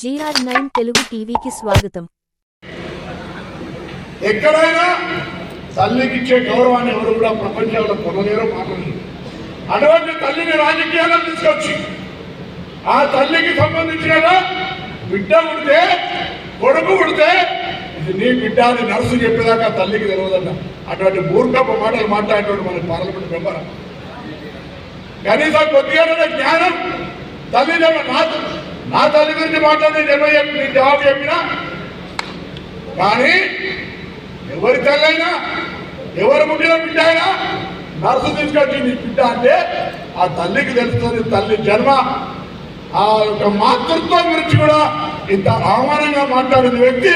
GR nine Telugu టీవీకి స్వాగతం. ఎక్కడైనా తల్లికి ఇచ్చే గౌరవాన్ని ఎవరు కూడా ప్రపంచంలో పొందలేరో మాట్లాడలేరు. అటువంటి తల్లిని రాజకీయాల్లో తీసుకొచ్చి ఆ తల్లికి సంబంధించిన బిడ్డ ఉడితే కొడుకు ఉడితే ఇది నీ బిడ్డ అని నర్సు చెప్పేదాకా తల్లికి తెలియదన్న అటువంటి మూర్ఖపు మాటలు మాట్లాడేటువంటి మన పార్లమెంట్ మెంబర్. కనీసం కొద్దిగా జ్ఞానం తల్లి నా నా తల్లి గురించి మాట్లాడి నేను చెప్పి జవాబు చెప్పినా? కానీ ఎవరి తల్లైనా ఎవరు పుట్టిన బిడ్డ అయినా నర్సు తీసుకొచ్చి బిడ్డ అంటే ఆ తల్లికి తెలుస్తుంది తల్లి జన్మ. ఆ యొక్క మాతృత్వం గురించి కూడా ఇంత అవమానంగా మాట్లాడిన వ్యక్తి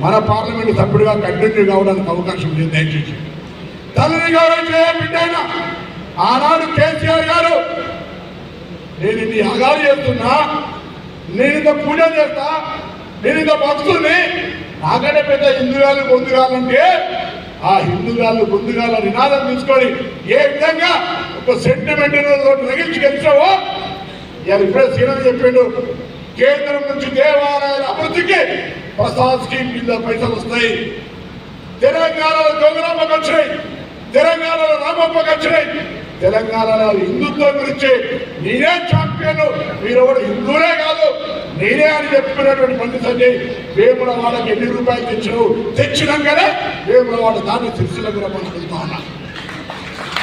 మన పార్లమెంట్ సభ్యుడిగా కంటిన్యూ కావడానికి అవకాశం ఉంది. దయచేసి తల్లిని గౌరవించే బిడ్డ అయినా ఆనాడు కేసీఆర్ గారు నేను ఇది అగాలు చేస్తున్నా నేను ఇంత పూజ చేస్తా? నేను ఇంత భక్తుని నాకంటే పెద్ద హిందుగాలు పొందుగాలంటే ఆ హిందుగాళ్ళు పొందుగాల నినాదం తీసుకొని ఏ విధంగా ఒక సెంటిమెంట్ తగిలించి గెలిచావో? ఇవాళ ఇప్పుడే సీనియర్ చెప్పిండు కేంద్రం నుంచి దేవాలయాల అభివృద్ధికి ప్రసాద్ స్కీమ్ కింద పైసలు వస్తాయి. తెలంగాణలో జోగురామకు వచ్చినాయి తెలంగాణలో రామప్పకి వచ్చినాయి తెలంగాణలో హిందుత్వం గురించి నేనే ఛాంపియన్ మీరు ఎవరు హిందువులే కాదు. నేనే అని చెప్పుకున్నటువంటి సంజయ్ వేముల వాళ్ళకి ఎన్ని రూపాయలు తెచ్చినావు? తెచ్చినాకనే వేముల వాళ్ళ దాన్ని సిరిసిలకు రమ్మని వెళ్తా ఉన్నా.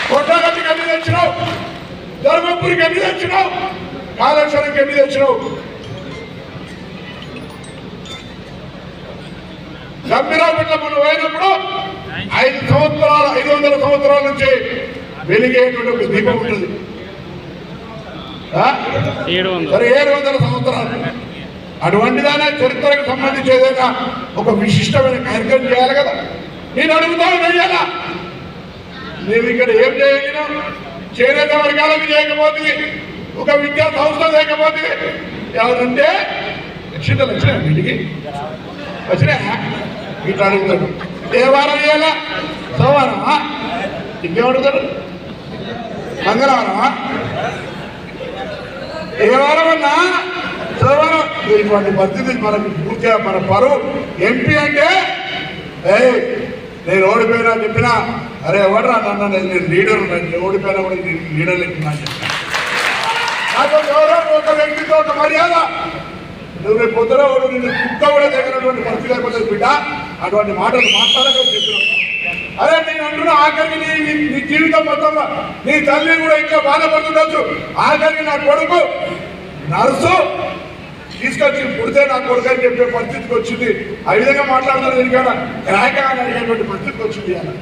కొట్టగట్టికి ఎన్ని తెచ్చినావు? ధర్మపురికి ఎన్ని తెచ్చినావు? కాళేశ్వరంకి ఎన్ని తెచ్చినావు? గంభీరాపట్ల మనం పోయినప్పుడు ఐదు సంవత్సరాల ఐదు వందల సంవత్సరాల నుంచి వెలిగేటువంటి ఒక దీపం ఉంటుంది. ఏడు వందల సంవత్సరాలు. అటువంటి దాని చరిత్రకు సంబంధించి ఏదైనా ఒక విశిష్టమైన కార్యక్రమం చేయాలి కదా. నేను అడుగుతాను వెయ్యాలా నేను ఇక్కడ ఏం చేయగలిగినావు చేనేత వర్గాలకు చేయకపోతే ఒక విద్యా సంస్థ లేకపోతే ఎవరంటే లక్షిత లక్షణ ఇంటికి వచ్చినాయి ఇట్లా అడుగుతాడు ఏ వారం చేయాలా సోమవారమా ఇంకేమడుగుతాడు మంగళవారమా ఏ వారం అన్నా? సోమవారం ఇటువంటి పరిస్థితి మనకు పూర్తిగా మన పరువు. ఎంపీ అంటే ఏ నేను ఓడిపోయినా చెప్పినా అరే ఎవడరా నన్ను నేను లీడర్ నేను ఓడిపోయినా కూడా నేను లీడర్ లేకున్నా చెప్పినా. ఒక గౌరవం ఒక వ్యక్తితో ఒక మర్యాద. నువ్వు రేపు పొద్దున వాడు నిన్ను కుక్క కూడా తగినటువంటి పరిస్థితి లేకపోతే బిడ్డ. అటువంటి మాటలు మాట్లాడక చెప్తున్నాను అరే నేను అంటున్నా ఆఖరికి నీ- నీ జీవితం మొత్తంలో నీ తల్లి కూడా ఇంకా బాధపడుతుండొచ్చు. ఆఖరికి నా కొడుకు నర్సు తీసుకొచ్చి పుడితే నా కొడుకు అని చెప్పే పరిస్థితికి వచ్చింది. ఆ విధంగా మాట్లాడుతున్న దీనికన్నా క్రాక అని అడిగేటువంటి పరిస్థితికి వచ్చింది అలా